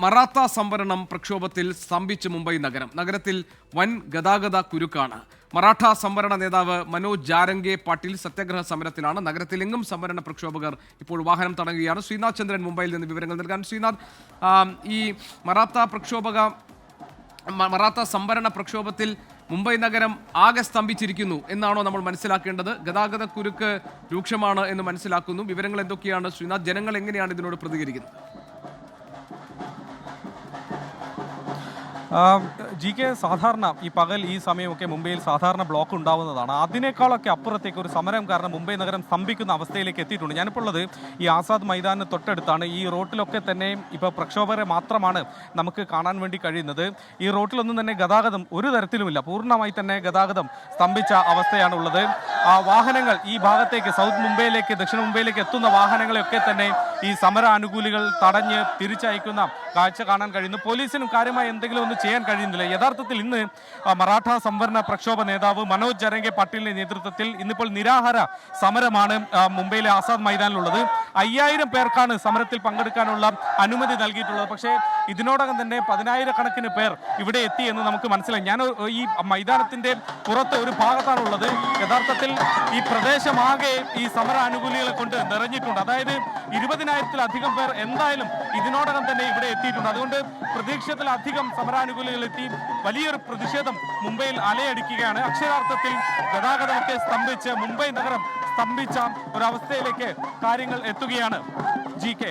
മറാത്ത സംവരണം പ്രക്ഷോഭത്തിൽ സ്തംഭിച്ച് മുംബൈ നഗരം. നഗരത്തിൽ വൻ ഗതാഗത കുരുക്കാണ്. മറാഠ സംവരണ നേതാവ് മനോജ് ജാരംഗെ പാട്ടീൽ സത്യാഗ്രഹ സമരത്തിലാണ്. നഗരത്തിലെങ്ങും സംവരണ പ്രക്ഷോഭകർ ഇപ്പോൾ വാഹനം തടയുകയാണ്. ശ്രീനാഥ് ചന്ദ്രൻ മുംബൈയിൽ നിന്ന് വിവരങ്ങൾ നൽകാൻ. ശ്രീനാഥ് ഈ മറാത്ത പ്രക്ഷോഭക മറാത്ത സംവരണ പ്രക്ഷോഭത്തിൽ മുംബൈ നഗരം ആകെ സ്തംഭിച്ചിരിക്കുന്നു എന്നാണോ നമ്മൾ മനസ്സിലാക്കേണ്ടത്? ഗതാഗത കുരുക്ക് രൂക്ഷമാണ് എന്ന് മനസ്സിലാക്കുന്നു. വിവരങ്ങൾ എന്തൊക്കെയാണ്? ശ്രീനാഥ് ജനങ്ങൾ എങ്ങനെയാണ് ഇതിനോട് പ്രതികരിക്കുന്നത്? ജി കെ സാധാരണ ഈ പകൽ ഈ സമയമൊക്കെ മുംബൈയിൽ സാധാരണ ബ്ലോക്ക് ഉണ്ടാവുന്നതാണ്. അതിനേക്കാളൊക്കെ അപ്പുറത്തേക്ക് ഒരു സമരം കാരണം മുംബൈ നഗരം സ്തംഭിക്കുന്ന അവസ്ഥയിലേക്ക് എത്തിയിട്ടുണ്ട്. ഞാനിപ്പോൾ ഉള്ളത് ഈ ആസാദ് മൈതാനിന് തൊട്ടടുത്താണ്. ഈ റോട്ടിലൊക്കെ തന്നെ ഇപ്പോൾ പ്രക്ഷോഭകരെ മാത്രമാണ് നമുക്ക് കാണാൻ വേണ്ടി കഴിയുന്നത്. ഈ റോട്ടിലൊന്നും തന്നെ ഗതാഗതം ഒരു തരത്തിലുമില്ല. പൂർണമായി തന്നെ ഗതാഗതം സ്തംഭിച്ച അവസ്ഥയാണുള്ളത്. വാഹനങ്ങൾ ഈ ഭാഗത്തേക്ക് സൗത്ത് മുംബൈയിലേക്ക് ദക്ഷിണ മുംബൈയിലേക്ക് എത്തുന്ന വാഹനങ്ങളെയൊക്കെ തന്നെ ഈ സമര അനുകൂലികൾ തടഞ്ഞ് തിരിച്ചയക്കുന്ന കാഴ്ച കാണാൻ കഴിയുന്നു. പോലീസിനും കാര്യമായി എന്തെങ്കിലും ഒന്നും ചെയ്യാൻ കഴിയുന്നില്ല. യഥാർത്ഥത്തിൽ ഇന്ന് ആ, മറാഠ സംവരണ പ്രക്ഷോഭ നേതാവ് മനോജ് ജരംഗെ പട്ടേലിന്റെ നേതൃത്വത്തിൽ ഇന്നിപ്പോൾ നിരാഹാര സമരമാണ് മുംബൈയിലെ ആസാദ് മൈതാനിലുള്ളത്. അയ്യായിരം പേർക്കാണ് സമരത്തിൽ പങ്കെടുക്കാനുള്ള അനുമതി നൽകിയിട്ടുള്ളത്. പക്ഷേ ഇതിനോടകം തന്നെ പതിനായിരക്കണക്കിന് പേർ ഇവിടെ എത്തി എന്ന് നമുക്ക് മനസ്സിലായി. ഞാൻ ഈ മൈതാനത്തിന്റെ പുറത്ത് ഒരു ഭാഗത്താണുള്ളത് യഥാർത്ഥത്തിൽ ഈ പ്രദേശമാകെ ഈ സമര അനുകൂലികളെ കൊണ്ട് നിറഞ്ഞിട്ടുണ്ട്. അതായത് ഇരുപതിനായിരത്തിലധികം പേർ എന്തായാലും ഇതിനോടകം തന്നെ ഇവിടെ എത്തിയിട്ടുണ്ട്. അതുകൊണ്ട് പ്രതീക്ഷത്തിലധികം സമരാനുകൂലികൾ എത്തി. വലിയൊരു പ്രതിഷേധം മുംബൈയിൽ അലയടിക്കുകയാണ്. അക്ഷരാർത്ഥത്തിൽ ഗതാഗതമൊക്കെ സ്തംഭിച്ച് മുംബൈ നഗരം സ്തംഭിച്ച ഒരവസ്ഥയിലേക്ക് കാര്യങ്ങൾ എത്തുകയാണ് ജി കെ.